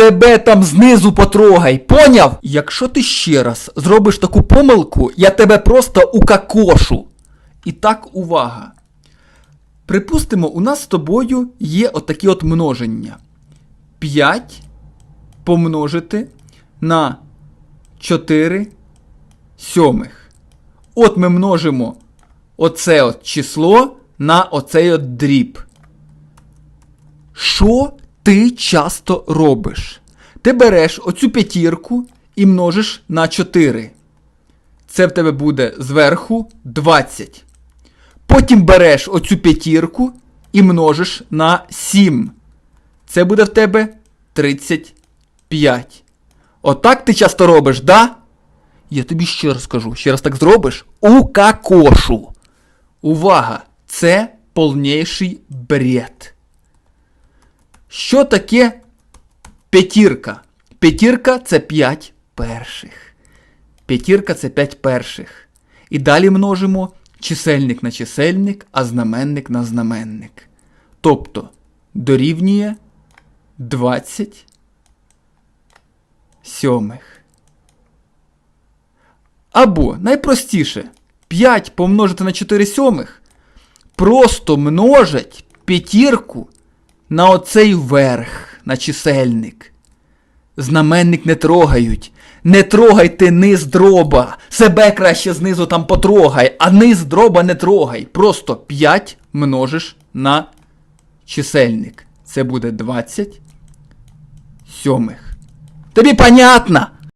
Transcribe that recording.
Себе там знизу потрогай, поняв? Якщо ти ще раз зробиш таку помилку, я тебе просто укакошу. І так, увага. Припустимо, у нас з тобою є отакі от множення. 5 помножити на 4 сьомих. От ми множимо оце от число на оцей от дріб. Що ти часто робиш? Ти береш оцю п'ятірку і множиш на 4. Це в тебе буде зверху 20. Потім береш оцю п'ятірку і множиш на 7. Це буде в тебе 35. Отак ти часто робиш, да? Я тобі ще раз скажу, ще раз так зробиш у какошу. Увага! Це повніший бред. Що таке п'ятірка? П'ятірка це 5 перших. П'ятірка це 5 перших. І далі множимо чисельник на чисельник, а знаменник на знаменник. Тобто дорівнює 20 сьомих. Або найпростіше 5 помножити на 4 сьомих просто множать п'ятірку на оцей верх, на чисельник. Знаменник не трогають. Не трогайте низ дроба. Себе краще знизу там потрогай, а низ дроба не трогай. Просто 5 множиш на чисельник. Це буде 20 сьомих. Тобі понятно?